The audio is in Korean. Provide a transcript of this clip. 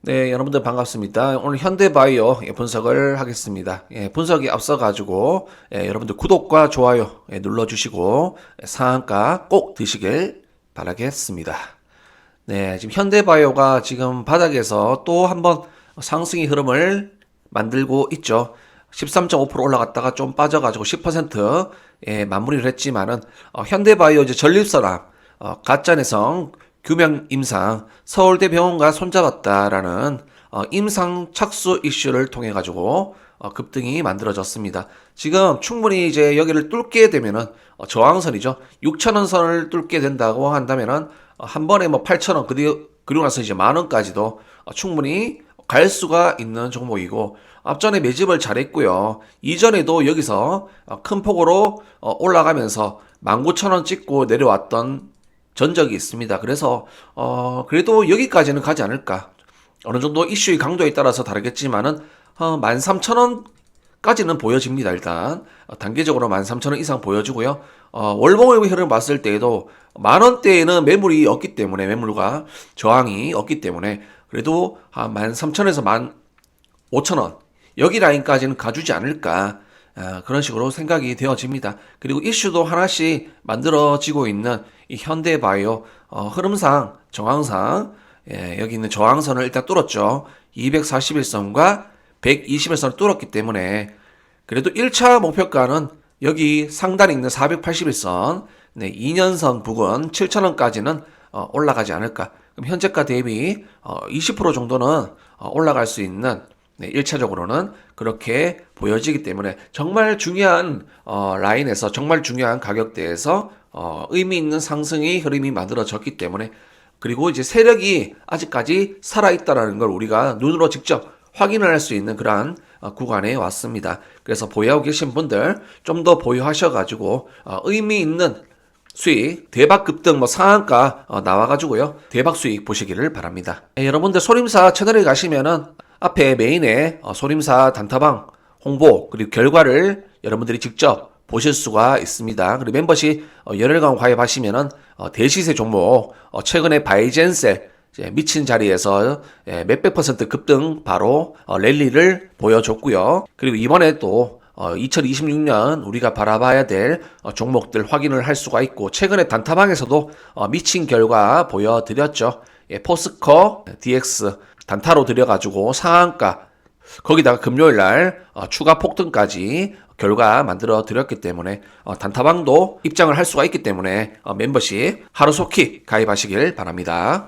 네, 여러분들 반갑습니다. 오늘 현대바이오 예, 분석을 하겠습니다. 예, 분석이 앞서가지고 예, 여러분들 구독과 좋아요 예, 눌러주시고 예, 상한가 꼭 드시길 바라겠습니다. 네, 지금 현대바이오가 지금 바닥에서 또 한번 상승의 흐름을 만들고 있죠. 13.5% 올라갔다가 좀 빠져가지고 10% 예, 마무리를 했지만은 어, 현대바이오 전립선암 어, 가짜 내성 규명 임상 서울대 병원과 손잡았다라는 어, 임상 착수 이슈를 통해 가지고 어, 급등이 만들어졌습니다. 지금 충분히 이제 여기를 뚫게 되면은 어, 저항선이죠. 6천원 선을 뚫게 된다고 한다면은 어, 한 번에 뭐 8천원 그리고 그리고 나서 이제 만 원까지도 어, 충분히 갈 수가 있는 종목이고 앞전에 매집을 잘했고요. 이전에도 여기서 어, 큰 폭으로 어, 올라가면서 19,000원 찍고 내려왔던 전적이 있습니다. 그래서 어 그래도 여기까지는 가지 않을까. 어느 정도 이슈의 강도에 따라서 다르겠지만은 어 13,000원 까지는 보여집니다. 일단 어, 단계적으로 13,000원 이상 보여주고요. 어 월봉의 흐름 봤을 때에도 만 원대에는 매물이 없기 때문에 매물과 저항이 없기 때문에 그래도 한 13,000원에서 15,000원 여기 라인까지는 가주지 않을까. 아, 그런 식으로 생각이 되어집니다. 그리고 이슈도 하나씩 만들어지고 있는 이 현대 바이오 어, 흐름상 정황상 예, 여기 있는 저항선을 일단 뚫었죠. 241선과 121선을 뚫었기 때문에 그래도 1차 목표가는 여기 상단에 있는 481선 네, 2년선 부근 7천원까지는 어, 올라가지 않을까. 그럼 현재가 대비 어, 20% 정도는 어, 올라갈 수 있는 네, 1차적으로는 그렇게 보여지기 때문에 정말 중요한 어, 라인에서 정말 중요한 가격대에서 어, 의미 있는 상승의 흐름이 만들어졌기 때문에 그리고 이제 세력이 아직까지 살아있다라는 걸 우리가 눈으로 직접 확인을 할 수 있는 그러한 어, 구간에 왔습니다. 그래서 보유하고 계신 분들 좀 더 보유하셔가지고 어, 의미 있는 수익 대박 급등 뭐 상한가 어, 나와가지고요 대박 수익 보시기를 바랍니다. 예, 여러분들 소림사 채널에 가시면은 앞에 메인에 어, 소림사 단타방 홍보 그리고 결과를 여러분들이 직접 보실 수가 있습니다. 그리고 멤버십 어, 열흘간 가입하시면은 어, 대시세 종목 어, 최근에 바이젠셀 미친 자리에서 예, 몇백 퍼센트 급등 바로 어, 랠리를 보여줬고요. 그리고 이번에 또 어, 2026년 우리가 바라봐야 될 어, 종목들 확인을 할 수가 있고 최근에 단타방에서도 어, 미친 결과 보여드렸죠. 예, 포스코 DX 단타로 들여가지고 상한가 거기다가 금요일 날 어, 추가 폭등까지 결과 만들어 드렸기 때문에 어, 단타방도 입장을 할 수가 있기 때문에 어, 멤버십 하루속히 가입하시길 바랍니다.